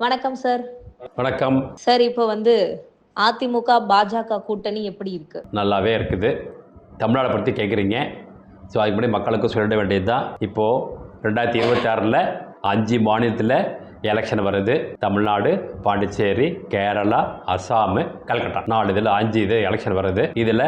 வணக்கம் சார் வணக்கம். சார் இப்போ வந்து அதிமுக பாஜக கூட்டணி எப்படி இருக்கு? நல்லாவே இருக்குது. தமிழ்நாடை பற்றி கேட்குறீங்க ஸோ அதுக்கு முன்னாடி மக்களுக்கும் சொல்லிட வேண்டியது தான் இப்போது ரெண்டாயிரத்தி இருபத்தாறில் அஞ்சு மாநிலத்தில் எலெக்ஷன் வருது. தமிழ்நாடு பாண்டிச்சேரி கேரளா அஸ்ஸாமு கல்கட்டா நாலு இதில் அஞ்சு இது எலெக்ஷன் வருது. இதில்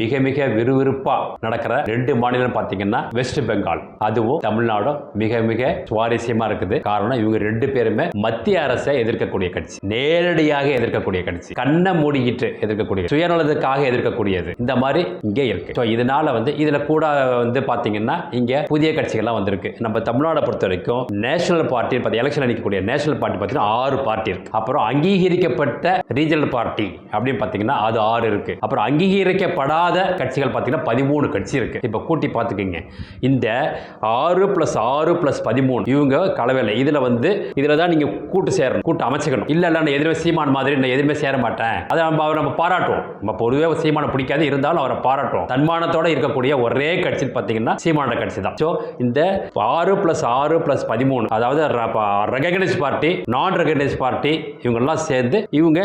மிக மிக விறுவிறுப்பாக நடக்கிற ரெண்டு மாநிலம் பார்த்தீங்கன்னா வெஸ்ட் பெங்கால் அதுவும் தமிழ்நாடும் மிக மிக சுவாரஸ்யமாக இருக்குது. காரணம் இவங்க ரெண்டு பேருமே மத்திய அரசை எதிர்க்கக்கூடிய கட்சி. நேரடியாக எதிர்க்கக்கூடிய கட்சி. கண்ணை மூடிக்கிட்டு எதிர்க்கக்கூடிய சுயநலத்துக்காக எதிர்க்கக்கூடியது. இந்த மாதிரி இங்கே இருக்கு. ஸோ இதனால வந்து இதில் கூட வந்து பார்த்தீங்கன்னா இங்கே புதிய கட்சிகள்லாம் வந்திருக்கு. நம்ம தமிழ்நாடை பொறுத்த வரைக்கும் நேஷனல் பார்ட்டி பார்த்து எலெக்ஷன் இருக்கக்கூடிய நேஷனல் பார்ட்டி பார்த்தீங்கன்னா ஆறு பார்ட்டி இருக்கு. அப்புறம் அங்கீகரிக்கப்பட்ட ரீஜனல் பார்ட்டி அப்படின்னு பார்த்தீங்கன்னா அது ஆறு இருக்கு. அப்புறம் அங்கீகரிக்கப்படாத கட்சிகள் பார்த்தீங்கன்னா பதிமூணு கட்சி இருக்கு. இப்போ கூட்டி பார்த்துக்கிங்க. இந்த ஆறு ப்ளஸ் ஆறு ப்ளஸ் பதிமூணு இவங்க கலவையில். இதில் வந்து இதில் தான் நீங்கள் கூட்டு சேரணும் கூட்டு அமைச்சுக்கணும். இல்லை இல்லை நான் எதுவுமே சீமான் மாதிரி நான் எதுவுமே சேர மாட்டேன். அதை நம்ம அவரை நம்ம பாராட்டுவோம். நம்ம பொதுவே சீமானை பிடிக்காது இருந்தாலும் அவரை பாராட்டுவோம். தன்மானத்தோட இருக்கக்கூடிய ஒரே கட்சி பார்த்தீங்கன்னா சீமான கட்சி தான். ஸோ இந்த ஆறு ப்ளஸ் ஆறு ப்ளஸ் பதிமூணு அதாவது ரெகனைஸ் பார்ட்டி நான் ரெகனைஸ் பார்ட்டி இவங்கெல்லாம் சேர்ந்து இவங்க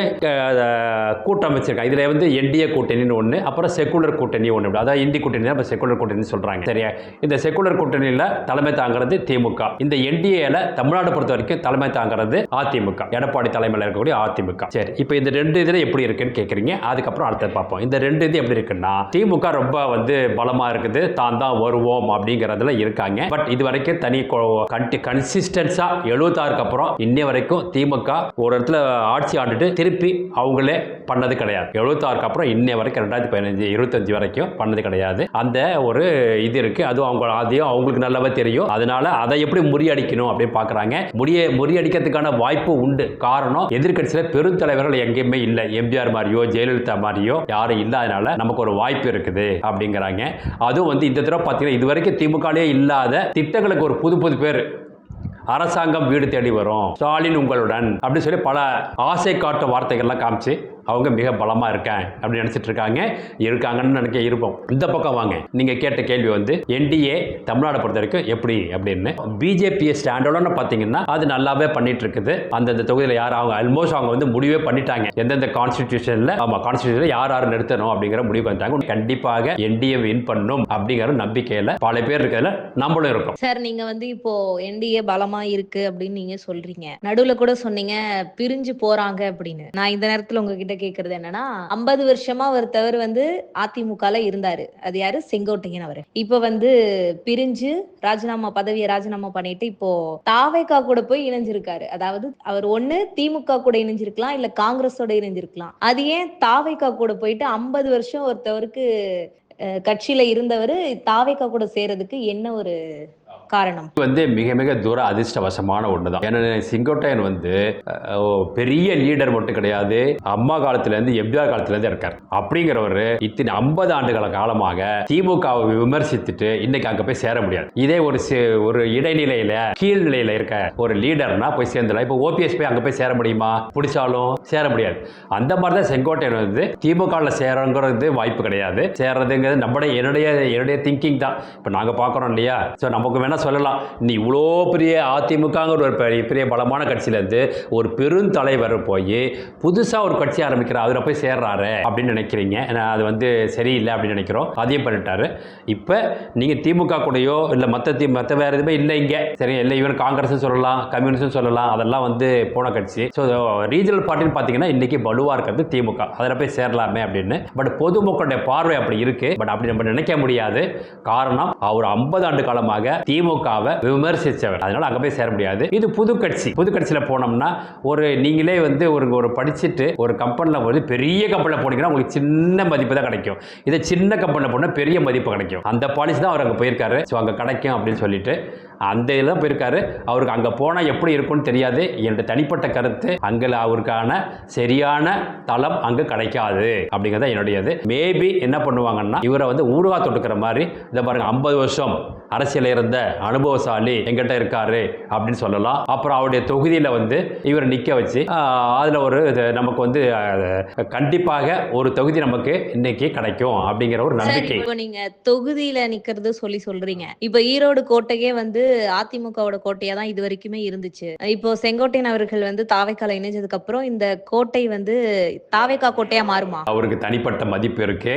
கூட்டமைச்சிருக்காங்க. இதில் வந்து என்டிஏ கூட்டணின்னு ஒன்று அப்புறம் செக்குலர் கூட்டணி ஒன்று அதாவது இந்தி கூட்டணி தான் இப்போ செக்குலர் கூட்டணி சொல்கிறாங்க சரியா? இந்த செக்குலர் கூட்டணியில் தலைமை தாங்கிறது திமுக. இந்த என்டிஏல தமிழ்நாடு பொறுத்த வரைக்கும் தலைமை தாங்கிறது அதிமுக. எடப்பாடி தலைமையில் இருக்கக்கூடிய அதிமுக. சரி இப்போ இந்த ரெண்டு இதில் எப்படி இருக்குன்னு கேட்குறீங்க அதுக்கப்புறம் அடுத்தது பார்ப்போம். இந்த ரெண்டு இது எப்படி இருக்குன்னா திமுக ரொம்ப வந்து பலமாக இருக்குது தான் தான் வருவோம் அப்படிங்கிறதுல இருக்காங்க. பட் இது வரைக்கும் தனி கன்சிஸ்டன்ஸாக எழுபத்தாறுக்கு அப்புறம் இன்னை வரைக்கும் திமுக ஒரு இடத்துல ஆட்சி ஆண்டுட்டு திருப்பி அவங்களே பண்ணது கிடையாது. எழுபத்தாறுக்கு அப்புறம் இன்னை வரைக்கும் ரெண்டாயிரத்தி பதினஞ்சு இருபத்தஞ்சு வரைக்கும் பண்ணது கிடையாது. அந்த ஒரு இது இருக்கு. அதுவும் அவங்க அதையும் அவங்களுக்கு நல்லாவே தெரியும். அதனால அதை எப்படி முறியடிக்கணும் அப்படின்னு பார்க்குறாங்க முறிய முறியடிக்கிறதுக்கான வாய்ப்பு உண்டு. காரணம் எதிர்க்கட்சியில் பெருந்தலைவர்கள் எங்கேயுமே இல்லை. எம்ஜிஆர் மாதிரியோ ஜெயலலிதா மாதிரியோ யாரும் இல்லாதனால நமக்கு ஒரு வாய்ப்பு இருக்குது அப்படிங்கிறாங்க. அதுவும் வந்து இந்த தடவை பார்த்தீங்கன்னா இது வரைக்கும் திமுகலேயே இல்லாத திட்டங்களுக்கு ஒரு புது புது பேர் அரசாங்கம் வீடு தேடி வரும். ஸ்டாலின் உங்களுடன். அப்படின்னு சொல்லி பல ஆசை காட்டும் வார்த்தைகள்லாம் காமிச்சு அவங்க மிக பலமாக இருக்கேன் அப்படின்னு நினச்சிட்டு இருக்காங்க. இருக்காங்கன்னு நினைக்க இருப்போம். இந்த பக்கம் வாங்க. நீங்கள் கேட்ட கேள்வி வந்து என்டிஏ தமிழ்நாடு பொறுத்த வரைக்கும் எப்படி அப்படின்னு. பிஜேபி ஸ்டாண்டோட பார்த்தீங்கன்னா அது நல்லாவே பண்ணிட்டு இருக்குது. அந்தந்த தொகுதியில் யார் அவங்க ஆல்மோஸ்ட் அவங்க வந்து முடிவே பண்ணிட்டாங்க. எந்தெந்த கான்ஸ்டியூஷனில் ஆமாம் கான்ஸ்டியூஷனில் யார் யார் நிறுத்தணும் அப்படிங்கிற முடிவு பண்ணிட்டாங்க கண்டிப்பாக என்டிஏ வின் பண்ணும் அப்படிங்கிற நம்பிக்கையில் பல பேர் இருக்கிறதுல நம்மளும் இருக்கோம். சார் நீங்க வந்து இப்போ என்டிஏ பலமா இருக்கு அப்படின்னு நீங்க சொல்றீங்க. நடுவுல கூட சொன்னீங்க பிரிஞ்சு போறாங்க அப்படின்னு. நான் இந்த நேரத்தில் உங்ககிட்ட கேக்குறது என்னன்னா ஐம்பது வருஷமா ஒருத்தவர் வந்து அதிமுகல இருந்தாரு. அது யாரு? செங்கோட்டையன் அவரு. இப்ப வந்து பிரிஞ்சு ராஜினாமா பதவியை ராஜினாமா பண்ணிட்டு இப்போ தாவேகா கூட போய் இணைஞ்சிருக்காரு. அதாவது அவர் ஒண்ணு திமுக கூட இணைஞ்சிருக்கலாம் இல்ல காங்கிரஸோட இணைஞ்சிருக்கலாம். அது ஏன் தாவேகா கூட போயிட்டு ஐம்பது வருஷம் ஒருத்தவருக்கு அஹ், கட்சியில இருந்தவர் தாவேகா கூட சேர்றதுக்கு என்ன ஒரு காரணம். வந்து மிக மிக தூர அதிர்ஷ்டவசமான ஒன்று தான் ஏன்னா செங்கோட்டையன் வந்து பெரிய லீடர் மட்டும் கிடையாது அம்மா காலத்துலேருந்து எம்ஜிஆர் காலத்துலேருந்து இருக்கார். அப்படிங்கிறவர் இத்தனை ஐம்பது ஆண்டுகள காலமாக திமுகவை விமர்சித்துட்டு இன்னைக்கு அங்கே போய் சேர முடியாது. இதே ஒரு ஒரு இடைநிலையில கீழ்நிலையில இருக்க ஒரு லீடர்னா போய் சேர்ந்துடலாம். இப்போ ஓபிஎஸ் போய் அங்கே போய் சேர முடியுமா? பிடிச்சாலும் சேர முடியாது. அந்த மாதிரி தான் செங்கோட்டையன் வந்து திமுகவில் சேரங்கிறது வாய்ப்பு கிடையாது. சேர்றதுங்கிறது நம்முடைய என்னுடைய என்னுடைய திங்கிங் தான். இப்போ நாங்கள் பார்க்குறோம் இல்லையா? ஸோ நமக்கு வேணால் சொல்லலாம். நீ இவ்வளோ பெரிய அதிமுகங்கிற ஒரு பெரிய பெரிய பலமான கட்சியிலேருந்து ஒரு பெருந்தலைவர் போய் புதுசாக ஒரு கட்சி ஆரம்பிக்கிற அதில் போய் சேர்றாரு அப்படின்னு நினைக்கிறீங்க. நான் அது வந்து சரியில்லை அப்படின்னு நினைக்கிறோம். அதையும் பண்ணிட்டாரு. இப்போ நீங்கள் திமுக கூடயோ இல்லை மற்ற தி மற்ற வேறு எதுவுமே இல்லை இங்கே. சரி இல்லை ஈவன் காங்கிரஸும் சொல்லலாம் கம்யூனிஸ்டும் சொல்லலாம். அதெல்லாம் வந்து போன கட்சி. ஸோ ரீஜனல் பார்ட்டின்னு பார்த்தீங்கன்னா இன்றைக்கி வலுவாக இருக்கிறது திமுக. அதில் போய் சேரலாமே அப்படின்னு. பட் பொதுமக்களுடைய பார்வை அப்படி இருக்கு. பட் அப்படி நம்ம நினைக்க முடியாது. காரணம் அவர் ஐம்பது ஆண்டு காலமாக திமுக திமுகவை விமர்சித்தவர். அதனால அங்கே போய் சேர முடியாது. இது புது கட்சி புது கட்சியில் போனோம்னா ஒரு நீங்களே வந்து ஒரு ஒரு படிச்சுட்டு ஒரு கம்பெனியில் வந்து பெரிய கம்பெனியில் போனீங்கன்னா உங்களுக்கு சின்ன மதிப்பு தான் கிடைக்கும். இதை சின்ன கம்பெனியில் போனால் பெரிய மதிப்பு கிடைக்கும். அந்த பாலிசி தான் அவர் அங்கே போயிருக்காரு. ஸோ அங்கே கிடைக்கும் அப்படின்னு சொல்லிட்டு அந்த இதில் தான் போயிருக்காரு. அவருக்கு அங்கே போனால் எப்படி இருக்கும்னு தெரியாது. என்னோட தனிப்பட்ட கருத்து அங்கே அவருக்கான சரியான தளம் அங்கே கிடைக்காது அப்படிங்கிறது என்னுடையது. மேபி என்ன பண்ணுவாங்கன்னா இவரை வந்து ஊருகா தொட்டுக்கிற மாதிரி இதை பாருங்கள் ஐம்பது வருஷம் அரசியல் இருந்த அனுபவசாலி எங்கிட்ட இருக்காரு அப்படின்னு சொல்லலாம். அப்புறம் அவருடைய தொகுதியில் வந்து இவரை நிற்க வச்சு அதில் ஒரு நமக்கு வந்து கண்டிப்பாக ஒரு தொகுதி நமக்கு இன்னைக்கு கிடைக்கும் அப்படிங்கிற ஒரு நம்பிக்கை. இப்போ நீங்க தொகுதியில நிக்கிறது சொல்லி சொல்றீங்க. இப்ப ஈரோடு கோட்டையே வந்து அதிமுகவோட கோட்டையா தான் இது வரைக்குமே இருந்துச்சு. இப்போ செங்கோட்டையன் அவர்கள் வந்து தாவைக்கால இணைஞ்சதுக்கு அப்புறம் இந்த கோட்டை வந்து தாவைக்கா கோட்டையா மாறுமா? அவருக்கு தனிப்பட்ட மதிப்பு இருக்கு.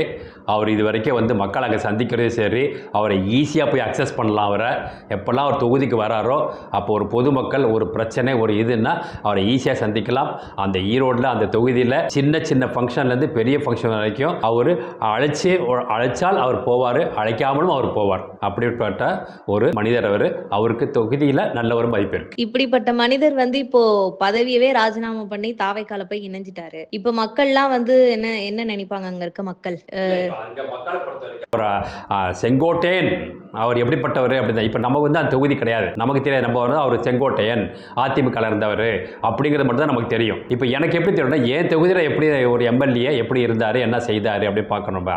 அவர் இது வரைக்கும் வந்து மக்கள் அங்கே சந்திக்கிறதே சரி. அவரை ஈஸியாக போய் அக்சஸ் பண்ணலாம் அவரை. எப்போல்லாம் அவர் தொகுதிக்கு வராரோ அப்போ ஒரு பொதுமக்கள் ஒரு பிரச்சனை ஒரு இதுன்னா அவரை ஈஸியாக சந்திக்கலாம். அந்த ஈரோட்டில் அந்த தொகுதியில் சின்ன சின்ன ஃபங்க்ஷன்லேருந்து பெரிய ஃபங்க்ஷன் வரைக்கும் அவர் அழைச்சி அழைச்சால் அவர் போவார் அழைக்காமலும் அவர் போவார். அப்படிப்பட்ட ஒரு மனிதர் அவர். அவருக்கு தொகுதியில் நல்ல ஒரு மதிப்பு இருக்கு. இப்படிப்பட்ட மனிதர் வந்து இப்போ பதவியவே ராஜினாமா பண்ணி தாவைக்கால போய் இணைஞ்சிட்டாரு. இப்ப மக்கள்லாம் வந்து என்ன என்ன நினைப்பாங்க அங்க இருக்க மக்கள்? செங்கோட்டையன் அவர் எப்படிப்பட்டவர் அப்படின்னு இப்போ நமக்கு வந்து அந்த தொகுதி கிடையாது. நமக்கு தெரியாது. நம்ம வந்து அவர் செங்கோட்டையன் அதிமுக இருந்தவர் அப்படிங்கிறது மட்டும் தான் நமக்கு தெரியும். இப்போ எனக்கு எப்படி தெரியும்னா என் தொகுதியில் எப்படி ஒரு எம்எல்ஏ எப்படி இருந்தார் என்ன செய்தார் அப்படி பார்க்கணும்.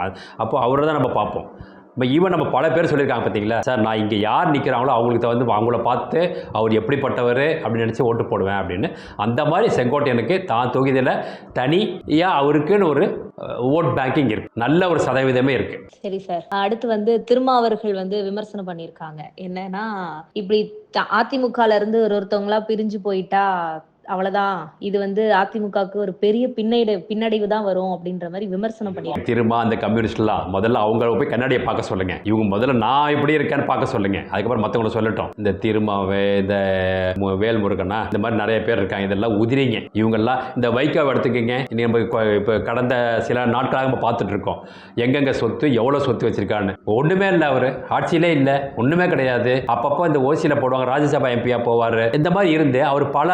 அப்போ அவரை தான் நம்ம பார்ப்போம். இப்போ ஈவன் நம்ம பல பேர் சொல்லியிருக்காங்க பார்த்தீங்களா? சார் நான் இங்கே யார் நிற்கிறாங்களோ அவங்களுக்கு வந்து அவங்கள பார்த்து அவர் எப்படிப்பட்டவர் அப்படின்னு நினச்சி ஓட்டு போடுவேன் அப்படின்னு. அந்த மாதிரி செங்கோட்டையனுக்கு தான் தொகுதியில் தனியாக அவருக்குன்னு ஒரு ஓட் பேங்கிங் இருக்குது நல்ல ஒரு சதவீதமே இருக்குது சரி சார் அடுத்து வந்து திருமாவர்கள் வந்து விமர்சனம் பண்ணியிருக்காங்க. என்னன்னா இப்படி த- அதிமுகல இருந்து ஒரு ஒருத்தவங்களா பிரிஞ்சு போயிட்டா அவ்வளவுதான். இது வந்து அதிமுகவுக்கு ஒரு பெரிய பின்னடை பின்னடைவு தான் வரும் அப்படின்ற மாதிரி விமர்சனம் பண்ணி திரும்ப அந்த கம்யூனிஸ்ட்லாம் முதல்ல அவங்கள போய் கண்ணாடியை பார்க்க சொல்லுங்க. இவங்க முதல்ல நான் எப்படி இருக்கேன்னு பார்க்க சொல்லுங்க. அதுக்கப்புறம் மற்றவங்கள சொல்லட்டும். இந்த திருமாவே இந்த மு- வேல்முருகனா இந்த மாதிரி நிறைய பேர் இருக்காங்க. இதெல்லாம் உதிரிங்க. இவங்கெல்லாம் இந்த வைகோ எடுத்துக்கோங்க. நம்ம இப்போ கடந்த சில நாட்களாக நம்ம பார்த்துட்டு இருக்கோம். எங்கெங்க சொத்து எவ்வளோ சொத்து வச்சிருக்கான்னு. ஒன்றுமே இல்லை அவர். ஆட்சியிலே இல்லை. ஒன்றுமே கிடையாது. அப்பப்போ இந்த ஓசியில் போடுவாங்க. ராஜ்யசபா எம்பியா போவார். இந்த மாதிரி இருந்து அவர் பல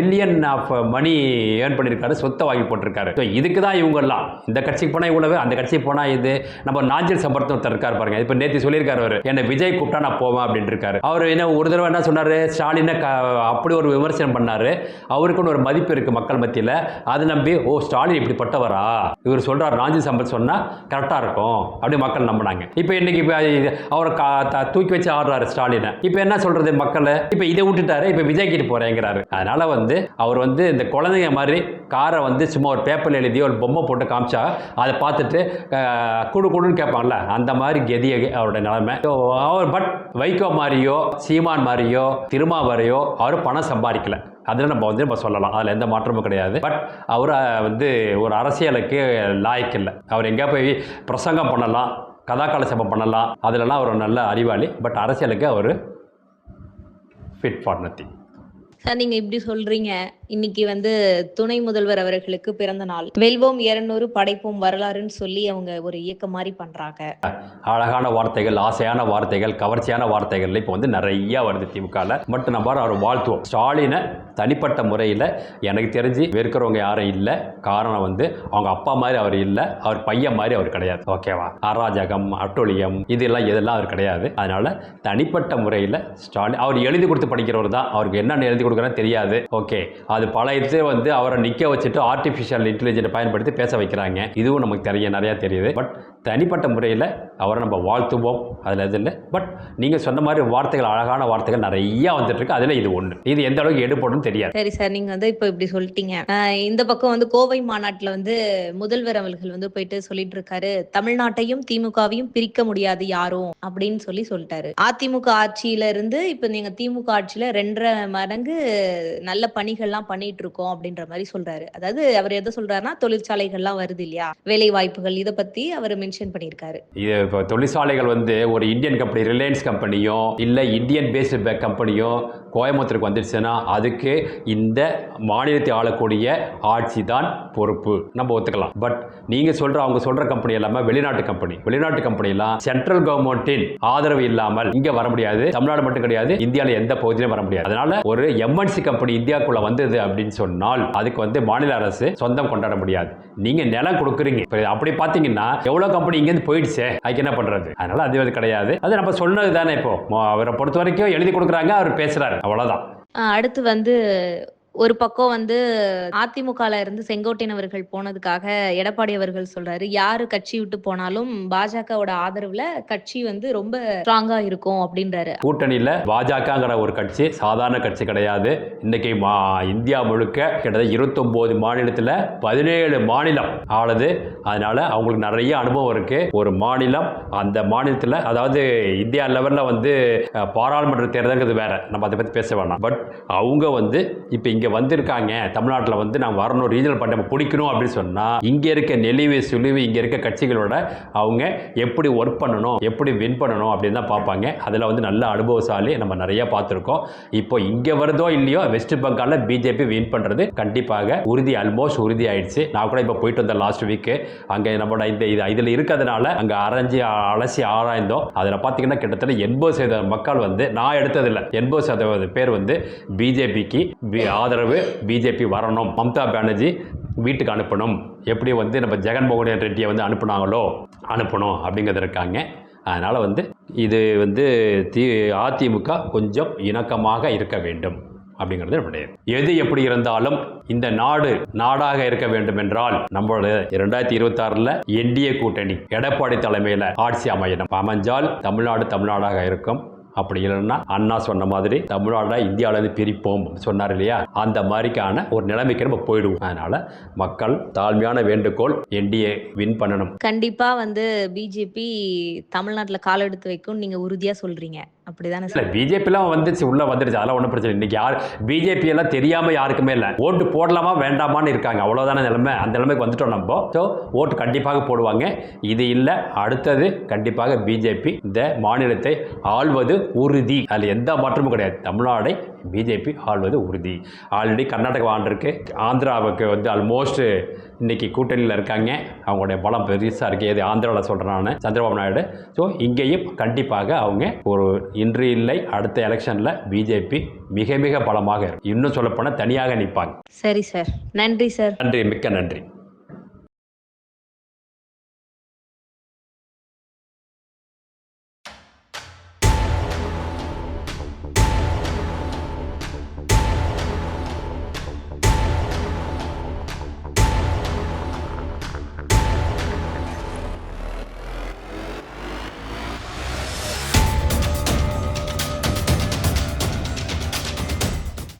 பில்லியன் ஆஃப் மணி ஏர்ன் பண்ணியிருக்காரு சொத்தை வாங்கி போட்டிருக்காரு. ஸோ இதுக்கு தான் இவங்கெல்லாம். இந்த கட்சிக்கு போனால் இவ்வளவு அந்த கட்சிக்கு போனால் இது. நம்ம நாஞ்சில் சம்பரத்தை ஒருத்தர் இருக்காரு பாருங்க. இப்போ நேற்று சொல்லியிருக்காரு அவர். என்னை விஜய் கூப்பிட்டா நான் போவேன் அப்படின்னு இருக்காரு அவர் என்ன ஒரு தடவை என்ன சொன்னார்? ஸ்டாலினை அப்படி ஒரு விமர்சனம் பண்ணாரு. அவருக்குன்னு ஒரு மதிப்பு இருக்குது மக்கள் மத்தியில். அதை நம்பி ஓ ஸ்டாலின் இப்படிப்பட்டவரா? இவர் சொல்கிறார் நாஞ்சில் சம்பத் சொன்னால் கரெக்டாக இருக்கும். அப்படி மக்கள் நம்பினாங்க. இப்போ இன்னைக்கு இப்போ அவரை கா தூக்கி வச்சு ஆடுறாரு ஸ்டாலினை. இப்போ என்ன சொல்கிறது மக்களை? இப்போ இதை விட்டுட்டாரு. இப்போ விஜய் கிட்ட போகிறேங்கிறாரு அதனால வந்து வந்து அவர் வந்து இந்த குழந்தைங்க மாதிரி காரை வந்து சும்மா ஒரு பேப்பரில் எழுதி ஒரு பொம்மை போட்டு காமிச்சா அதை பார்த்துட்டு குடு குடுன்னு கேட்பாங்கல்ல அந்த மாதிரி கெதிய அவருடைய நிலைமை. அவர் பட் வைகோ மாதிரியோ சீமான் மாதிரியோ திருமாவரையோ அவர் பணம் சம்பாதிக்கல. அதில் நம்ம வந்து நம்ம சொல்லலாம். அதில் எந்த மாற்றமும் கிடையாது. பட் அவர் வந்து ஒரு அரசியலுக்கு லாய்க்கு இல்லை. அவர் எங்கேயா போய் பிரசங்கம் பண்ணலாம் கதாக்கால சபம் பண்ணலாம் அதிலலாம் அவர் நல்ல அறிவாளி. பட் அரசியலுக்கு அவர் ஃபிட் ஃபார் நத்திங் சார் நீங்க இப்படி சொல்றீங்க. இன்னைக்கு வந்து துணை முதல்வர் அவர்களுக்கு பிறந்த நாள். வெல்வோம் இருநூறு படைப்போம் வரலாறுன்னு சொல்லி அவங்க ஒரு இயக்கம் மாதிரி பண்றாங்க. அழகான வார்த்தைகள் ஆசையான வார்த்தைகள் கவர்ச்சியான வார்த்தைகள் இப்போ வந்து நிறைய வருது திமுகவில் பட் நம்ம அவர் வாழ்த்துவோம். ஸ்டாலினை தனிப்பட்ட முறையில் எனக்கு தெரிஞ்சு வெறுக்கிறவங்க யாரும் இல்லை. காரணம் வந்து அவங்க அப்பா மாதிரி அவர் இல்லை. அவர் பையன் மாதிரி அவர் கிடையாது. ஓகேவா அராஜகம் அட்டொழியம் இதெல்லாம் இதெல்லாம் அவர் கிடையாது. அதனால தனிப்பட்ட முறையில் ஸ்டாலின் அவர் எழுதி கொடுத்து படிக்கிறவர் தான் அவருக்கு என்னென்ன எழுதி கொடுக்குறேன்னு தெரியாது. ஓகே அது பல இது வந்து அவரை நிற்க வச்சுட்டு ஆர்டிஃபிஷியல் இன்டெலிஜென்ட் பயன்படுத்தி பேச வைக்கிறாங்க. இதுவும் நமக்கு தெரிய நிறையா தெரியுது. பட் தனிப்பட்ட முறையில் அவரை நம்ம வாழ்த்துவோம். அதில் இது இல்லை. பட் நீங்கள் சொன்ன மாதிரி வார்த்தைகள் அழகான வார்த்தைகள் நிறையா வந்துட்டுருக்கு. அதில் இது ஒன்று இது எந்த அளவுக்கு எடுபடும் தெரியாது. சரி சார் நீங்கள் வந்து இப்போ இப்படி சொல்லிட்டீங்க. இந்த பக்கம் வந்து கோவை மாநாட்டில் வந்து முதல்வர் அவர்கள் வந்து போயிட்டு சொல்லிட்டு இருக்காரு. தமிழ்நாட்டையும் திமுகவையும் பிரிக்க முடியாது யாரும் அப்படின்னு சொல்லி சொல்லிட்டாரு. அதிமுக ஆட்சியில இருந்து இப்போ நீங்கள் திமுக ஆட்சியில் ரெண்டரை மடங்கு நல்ல பணிகள்லாம் பண்ணிட்டு இருக்கோம் அப்படின்ற மாதிரி சொல்றாரு. அதாவது அவர் எதை சொல்றாருன்னா தொழிற்சாலைகள்லாம் வருது இல்லையா? வேலை வாய்ப்புகள் இதை பத்தி அவர் மென்ஷன் பண்ணியிருக்காரு. இது இப்போ தொழிற்சாலைகள் வந்து ஒரு இந்தியன் கம்பெனி ரிலையன்ஸ் கம்பெனியோ இல்லை இந்தியன் பேஸ்டு கம்பெனியோ கோயம்புத்தூருக்கு வந்துடுச்சுன்னா அதுக்கு இந்த மாநிலத்தை ஆளக்கூடிய ஆட்சி தான் பொறுப்பு. நம்ம ஒத்துக்கலாம். பட் நீங்கள் சொல்கிற அவங்க சொல்கிற கம்பெனி எல்லாமே வெளிநாட்டு கம்பெனி. வெளிநாட்டு கம்பெனிலாம் சென்ட்ரல் கவர்மெண்ட்டின் ஆதரவு இல்லாமல் இங்கே வர முடியாது. தமிழ்நாடு மட்டும் கிடையாது. இந்தியாவில் எந்த பகுதியிலும் வர முடியாது. அதனால ஒரு எம்என்சி கம்பெனி இந்தியாவுக்குள்ள வந்தது அப்படின்னு சொன்னால் அதுக்கு வந்து மாநில அரசு சொந்தம் கொண்டாட முடியாது. நீங்க நிலம் கொடுக்குறீங்க. அப்படி பார்த்தீங்கன்னா எவ்வளோ கம்பெனி இங்கேருந்து போயிடுச்சே. அதுக்கு என்ன பண்றது? அதனால அது வந்து கிடையாது. அது நம்ம சொன்னது தானே இப்போ அவரை பொறுத்த வரைக்கும் எழுதி கொடுக்குறாங்க அவர் பேசுறாரு. அவ்வளவுதான். அடுத்து வந்து ஒரு பக்கம் வந்து அதிமுகல இருந்து செங்கோட்டையன் அவர்கள் போனதுக்காக எடப்பாடி அவர்கள் சொல்றாரு யாரு கட்சி விட்டு போனாலும் பாஜகவோட ஆதரவுல கட்சி வந்து ரொம்ப ஸ்ட்ராங்கா இருக்கும் அப்படின்றாரு. கூட்டணியில பாஜகங்கிற ஒரு கட்சி சாதாரண கட்சி கிடையாது. இன்னைக்கு மா இந்தியா முழுக்க கிட்டத்தட்ட இருபத்தொம்போது மாநிலத்துல பதினேழு மாநிலம் ஆளுது. அதனால அவங்களுக்கு நிறைய அனுபவம் இருக்கு. ஒரு மாநிலம் அந்த மாநிலத்துல அதாவது இந்தியா லெவல்ல வந்து பாராளுமன்ற தேர்தல்ங்கிறது வேற. நம்ம அதை பத்தி பேச வேணாம். பட் அவங்க வந்து இப்போ இங்கே வந்திருக்காங்க. தமிழ்நாட்டில் வந்து நான் வரணும் ரீஜனல் பட்டம் பிடிக்கணும் அப்படின்னு சொன்னால் இங்கே இருக்க நெளிவு சுழிவு இங்கே இருக்க கட்சிகளோட அவங்க எப்படி ஒர்க் பண்ணணும் எப்படி வின் பண்ணணும் அப்படின்னு தான் பார்ப்பாங்க. அதில் வந்து நல்ல அனுபவசாலி நம்ம நிறையா பார்த்துருக்கோம். இப்போ இங்கே வருதோ இல்லையோ வெஸ்ட் பெங்காலில் பிஜேபி வின் பண்ணுறது கண்டிப்பாக உறுதி ஆல்மோஸ்ட் உறுதி ஆயிடுச்சு. நான் கூட இப்போ போயிட்டு வந்தேன் லாஸ்ட் வீக்கு அங்கே நம்மளோட இந்த இது இதில் இருக்கிறதுனால அங்கே அரைஞ்சி அலசி ஆராய்ந்தோம். அதில் பார்த்தீங்கன்னா கிட்டத்தட்ட எண்பது சதவீத மக்கள் வந்து நான் எடுத்ததில்லை எண்பது சதவீத பேர் வந்து பிஜேபிக்கு ஆதரவு பிஜேபி வரணும். மம்தா பானர்ஜி வீட்டுக்கு அனுப்பணும். எப்படி வந்து நம்ம ஜெகன்மோகன் ரெட்டியை வந்து அனுப்புனாங்களோ அனுப்பணும் அப்படிங்கிறது இருக்காங்க. அதனால் வந்து இது வந்து தி அதிமுக கொஞ்சம் இணக்கமாக இருக்க வேண்டும் அப்படிங்கிறது நம்முடைய எது எப்படி இருந்தாலும் இந்த நாடு நாடாக இருக்க வேண்டும் என்றால் நம்மளோட இரண்டாயிரத்தி இருபத்தி ஆறுல என்டிஏ கூட்டணி எடப்பாடி தலைமையில் ஆட்சி அமையணும். அமைஞ்சால் தமிழ்நாடு தமிழ்நாடாக இருக்கும். அப்படி இல்லைன்னா அண்ணா சொன்ன மாதிரி தமிழ்நாடை இந்தியாவிலேருந்து பிரிப்போம் சொன்னார் இல்லையா? அந்த மாதிரிக்கான ஒரு நிலைமைக்கு நம்ம போயிடுவோம். அதனால மக்கள் தாழ்மையான வேண்டுகோள் என்டிஏ வின் பண்ணணும். கண்டிப்பா வந்து பிஜேபி தமிழ்நாட்டில் கால் எடுத்து வைக்கும் நீங்க உறுதியா சொல்றீங்க. அப்படிதானே இல்லை பிஜேபிலாம் வந்துச்சு உள்ள வந்துருச்சு. அதெல்லாம் ஒன்றும் பிரச்சனை இல்லை. இன்னைக்கு யார் பிஜேபி எல்லாம் தெரியாம யாருக்குமே இல்லை. ஓட்டு போடலாமா வேண்டாமான்னு இருக்காங்க. அவ்வளோதான நிலைமை. அந்த நிலைமைக்கு வந்துட்டோம் நம்ம. ஸோ ஓட்டு கண்டிப்பாக போடுவாங்க. இது இல்லை. அடுத்தது கண்டிப்பாக பிஜேபி இந்த மாநிலத்தை ஆள்வது உறுதி. அதில் எந்த மாற்றமும் கிடையாது. தமிழ்நாடை பிஜேபி ஆள்வது உறுதி. ஆல்ரெடி கர்நாடகா ஆண்டிருக்கு. ஆந்திராவுக்கு வந்து ஆல்மோஸ்ட் இன்னைக்கு கூட்டணியில் இருக்காங்க. அவங்களுடைய பலம் பெருசாக இருக்குது எது ஆந்திராவில் சொல்கிறேன் நான். சந்திரபாபு நாயுடு. ஸோ இங்கேயும் கண்டிப்பாக அவங்க ஒரு இன்று இல்லை அடுத்த எலெக்ஷனில் பிஜேபி மிக மிக பலமாக இருக்கும் இன்னும் சொல்லப்போனால் தனியாக நிற்பாங்க சரி சார். நன்றி சார். நன்றி மிக்க நன்றி.